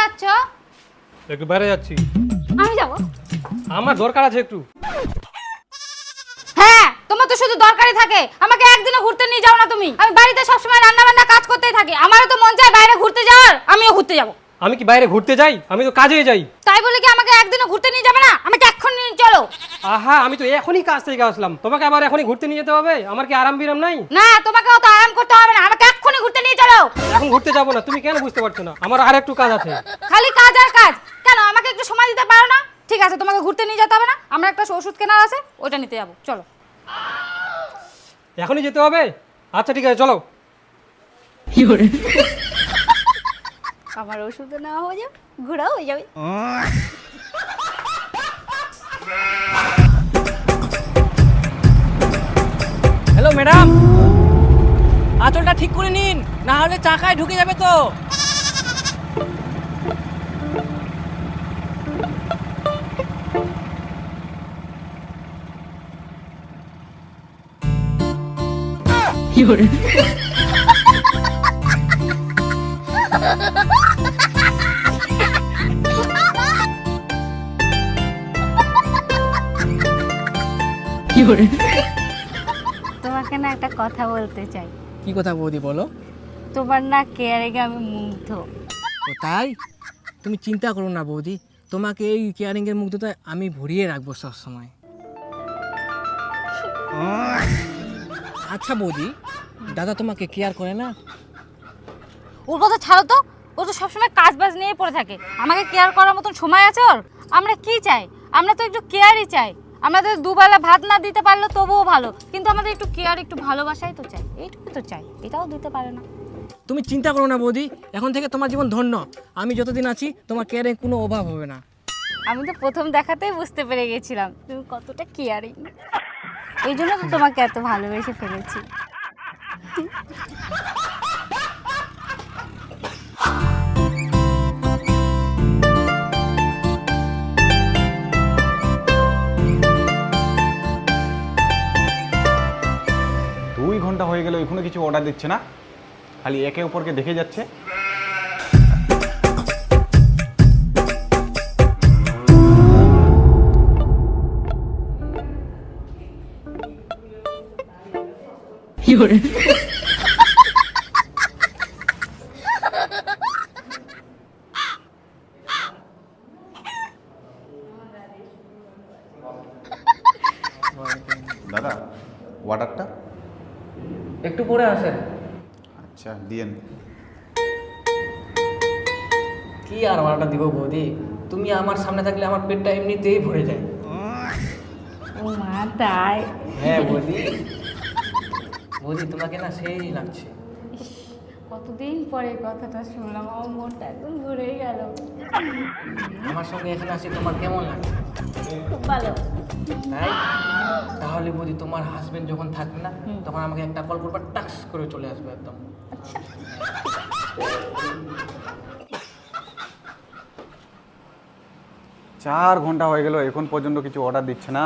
যাচ্ছ? একটু বাইরে যাচ্ছি। আমি যাব। আমার দরকার আছে একটু। হ্যাঁ তোমার তো শুধু দরকারই থাকে। আমাকে একদিনও ঘুরতে নিয়ে যাও না তুমি। আমি বাড়িতে সবসময় রান্না বান্না কাজ করতেই থাকি। আমারও তো মন চায় বাইরে ঘুরতে যাওয়ার। আমিও ঘুরতে যাব। আমি কি বাইরে ঘুরতে যাই? আমি তো কাজে যাই। তাই বলে কি আমাকে একদিনও ঘুরতে নিয়ে যাবে না? আমাকে এক্ষুনি নিয়ে চলো। আহা আমি তো এখনই কাজ থেকে আসলাম। তোমাকে আবার এখনই ঘুরতে নিয়ে যেতে হবে? আমার কি আরাম বিরাম নাই? না তোমাকে অত আরাম করতে হবে না। আমাকে এক্ষুনি ঘুরতে নিয়ে চলো। এখন ঘুরতে যাব না। তুমি কেন বুঝতে পারছ না? আমার আর একটু কাজ আছে। খালি কাজ আর কাজ। কেন আমাকে একটু সময় দিতে পারো না? ঠিক আছে তোমাকে ঘুরতে নিয়ে যেতে হবে না। আমরা একটা ওষুধ কেনার আছে ওটা নিতে যাব। চলো। এখনই যেতে হবে? আচ্ছা ঠিক আছে চলো। আমার ওষুধ নেওয়া হয়ে যাবে ঘোরাও হয়ে যাবে। হ্যালো ম্যাডাম আঁচলটা ঠিক করে নিন না হলে চাকায় ঢুকে যাবে তো। তোমাকে না একটা কথা বলতে চাই। কি কথা বৌদি বলো? তোমার না কেয়ারিংয়ে আমি মুগ্ধ। ও তাই? তুমি চিন্তা করো না বৌদি তোমাকে এই কেয়ারিংয়ের মুগ্ধতায় আমি ভরিয়ে রাখব সবসময়। আচ্ছা বৌদি দাদা তোমাকে কেয়ার করে না? ওর কথা ছাড়ো তো ও তো সবসময় কাজ বাজ নিয়ে পড়ে থাকে। আমাকে কেয়ার করার মতন সময় আছে ওর? আমরা কি চাই? আমরা তো একটু কেয়ারই চাই। আমাদের দুবেলা ভাত না দিতে পারলে তবুও ভালো। কিন্তু আমাদের একটু কেয়ার একটু ভালোবাসাই তো চাই। এইটুকু তো চাই এটাও দিতে পারে না। তুমি চিন্তা করো না বৌদি এখন থেকে তোমার জীবন ধন্য। আমি যতদিন আছি তোমার কেয়ারিং কোনো অভাব হবে না। আমি তো প্রথম দেখাতেই বুঝতে পেরে গেছিলাম তুমি কতটা কেয়ারিং এই জন্য তো তোমাকে এত ভালোবেসে ফেলেছি। কিছু অর্ডার দিচ্ছে না। খালি একে অপরকে দেখে যাচ্ছে। দাদা অর্ডারটা একটু পরে আসেন। আচ্ছা দিয়েন। কি আর ভাড়াটা দিব বৌদি? তুমি আমার সামনে থাকলে আমার পেটটা এমনিতেই ভরে যায়। ও মা তাই? হ্যাঁ বৌদি। বৌদি তোমাকে না সেই লাগছে। কতদিন পরে কথাটা শুনলাম আমার মনটা একদম ঘুরে গেল। আমার সঙ্গে এখানে আসি তোমার কেমন লাগছে? খুব ভালো। তাই তাহলে বৌদি তোমার হাজবেন্ড যখন থাকবে না তখন আমাকে একটা কল করবার টাক্স করে চলে আসবে একদম। চার ঘণ্টা হয়ে গেল এখন পর্যন্ত কিছু অর্ডার দিচ্ছে না।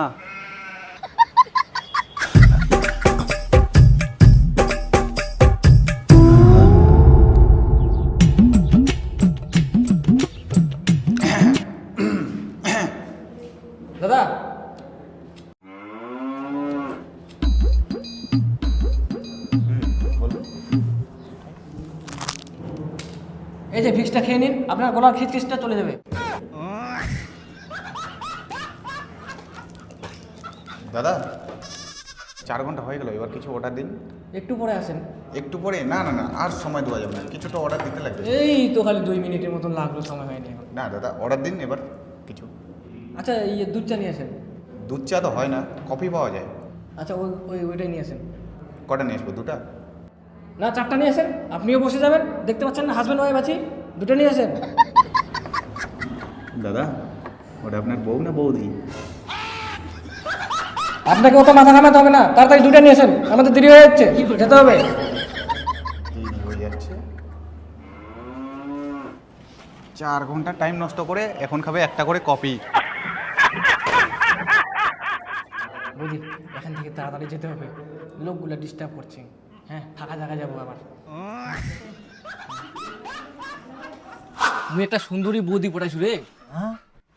এই যে ভিক্সটা খেয়ে নিন আপনার গলার খিচখিচটা চলে যাবে। দাদা চার ঘণ্টা হয়ে গেল এবার কিছু অর্ডার দিন। একটু পরে আসেন। একটু পরে? না না না আর সময় দেওয়া যাবে না কিছুটা অর্ডার দিতে লাগবে। এই তো খালি দুই মিনিটের মতন লাগল সময় হয়নি না দাদা অর্ডার দিন এবার কিছু। আচ্ছা ইয়ে দুধ চা নিয়ে আসেন। দুধ চা তো হয় না কফি পাওয়া যায়। আচ্ছা ওই ওই ওইটাই নিয়ে আসেন। কটা নিয়ে আসব দুটা? না চারটা নিয়ে আসেন। আপনিও বসে যাবেন। দেখতে পাচ্ছেন না হাজব্যান্ড ওয়াইফ আছি। দুটো নিয়ে আসেন। দাদা ওটা আপনার বউ না বৌদি? আপনাকে অত মাথা ঘামাতে হবে না। তাড়াতাড়ি দুটো নিয়ে আসেন। আমাদের দেরি হয়ে যাচ্ছে। যেতে হবে। চার ঘণ্টা টাইম নষ্ট করে এখন খাবে একটা করে কপি বুঝি এখান থেকে তাড়াতাড়ি যেতে হবে। লোকগুলো ডিস্টার্ব করছে। হ্যাঁ ফাঁকা জায়গা যাব আবার মুই একটা সুন্দরী বৌদি পটাইছু রে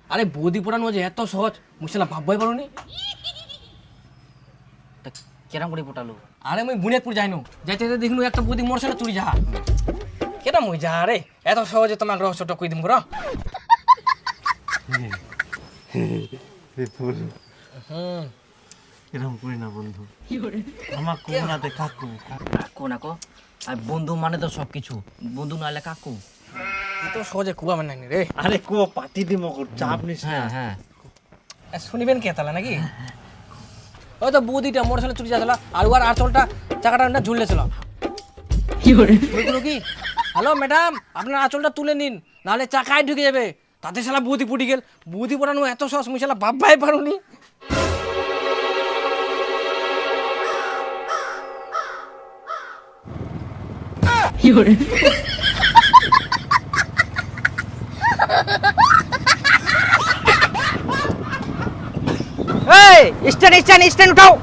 আরে বৌদি পটানো যে এত সহজ মুই সেটা ভাববাই পারো নি কেরাম করে পটালো আরে মুই বুনিয়াদপুর যাইনু যাইতে যাইতে দেখিনু একটা বৌদি মোর সাথে চুরি যাহা কেটা মুই যাহা রে এত সহজে তোমাকে রহস্যটা কই দিম করা হুম এরকম করি না বন্ধু। আমার দে কাকু। কাকু না কো? আর বন্ধু মানে তো সব কিছু বন্ধু নাহলে কাকু? তো সহজে কুয়া মানে নাই রে। আরে কো পাতি দি মকর চাপ নিস না। হ্যাঁ হ্যাঁ। শুনিবেন কে তাহলে নাকি? ওই তো বৌদিটা মোটর সাইকেল চুরি যাচ্ছিল আর ওর আঁচলটা চাকাটা না ঝুললেছিল ওইগুলো কি? হ্যালো ম্যাডাম আপনার আঁচলটা তুলে নিন নাহলে চাকায় ঢুকে যাবে। তাতে শালা বৌদি পুটি গেল। বৌদি পড়ানো এত সহজ মুই শালা বাব্বাই পারুনি। এই স্ট্যান্ড স্ট্যান্ড স্ট্যান্ড উঠাও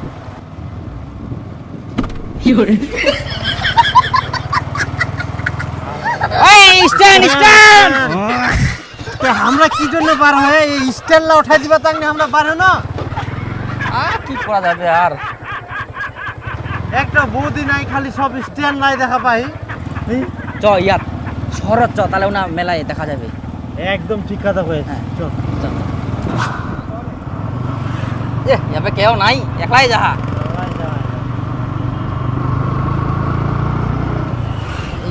এই স্ট্যান্ড স্ট্যান্ড তো আমরা কি জন্য পার হয়ে? এই স্টেলটা উঠাই দিবা তাক না আমরা পারে না? আর কি করা যাবে আর? একটা বৌদি নাই খালি সব স্ট্যান্ড নাই দেখা পাই। চ ইয়াত। শহরত চ তাহলে না মেলায় দেখা যাবে। একদম ঠিক কথা হয়েছে এ কেউ নাই একলাই যাহা।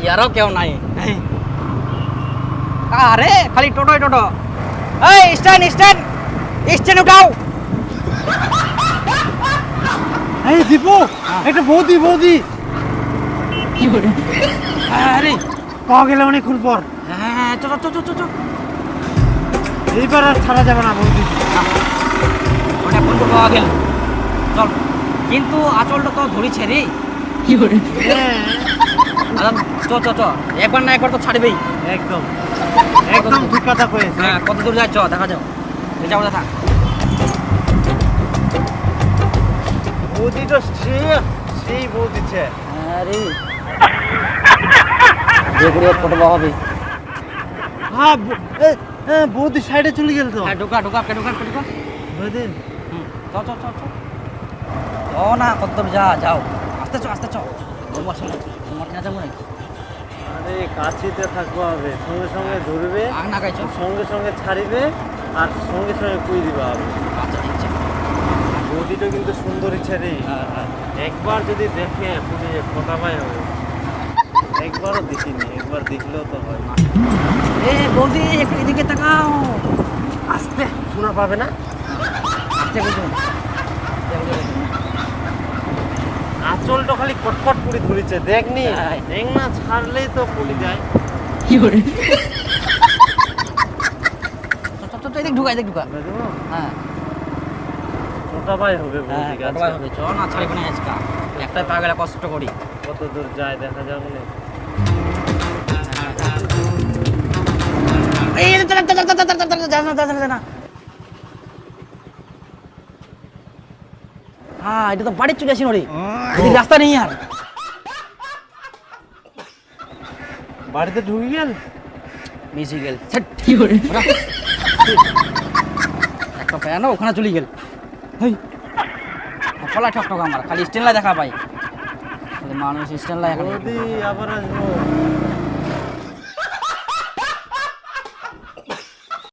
ইয়ারও কেউ নাই। আরে খালি টোটোই টোটো। এই স্ট্যান্ড স্ট্যান্ড। স্ট্যান্ড উঠাও। এই দীপু একটা বৌদি বৌদি। আরে পাওয়া গেলে অনেকক্ষণ পর। হ্যাঁ চ চ চ চ চ। এইবার আর ছাড়া যাবে না বৌদি। ওটা ফোন করব গেল? চল কিন্তু আচলটা তো ধরেছে রে। হ্যাঁ, আচ্ছা, চ চ চ একবার না একবার তো ছাড়বেই। একদম। একদম ঠিক কথা কয়েছে। হ্যাঁ কত দূর যায় চ দেখা যাও যাও দেখা। বৌদি তো সেই সেই বৌদিছে আরে যে করে হবে। হ্যাঁ বৌদি সাইডে চলে গেল তো। হ্যাঁ ঢুকা ঢুকা ঢুকা ঢুকা বৌদি। হুম, চ চ চ চ না কত যা যাও। আস্তে চ আস্তে চ তোমার সঙ্গে তোমার কিনা যাব নাকি? আরে কাছিতে থাকব হবে। সঙ্গে সঙ্গে ধরবে আগ না গাইছ। সঙ্গে সঙ্গে ছাড়িবে আর সঙ্গে সঙ্গে কুই দিবা হবে। আচ্ছা বৌদিটা কিন্তু সুন্দরী ছেড়ে একবার যদি দেখে পুরি ফোটাবাই হবে। একবারও দেখিনি একবার দেখলেও তো হয় এ বৌদি একটু এদিকে তাকাও। আস্তে শোনা পাবে না? আস্তে বুঝুন আঁচলটা খালি কটকট করে ধরেছে দেখনি। দেখ না ছাড়লেই তো পড়ে যায়। চ চ চ এদিক ঢুকা এদিক ঢুকা। বুঝলো? হ্যাঁ। হবে হ্যাঁ হবে। চ না ছাড়বে না আজকা একটাই পা কষ্ট করি। কত দূর যায় দেখা যাবে না। হ্যাঁ এটা তো বাড়ির চলে আসি রে রাস্তা নেই আর। বাড়িতে ঢুকে গেল? মিশে গেল। একটা প্যান ওখানে চলে গেল। হই। ঠকলা ঠকঠক আমার খালি স্টেনলা দেখা পাই। মানুষ স্ট্যান্ড লাগে আবার আসব।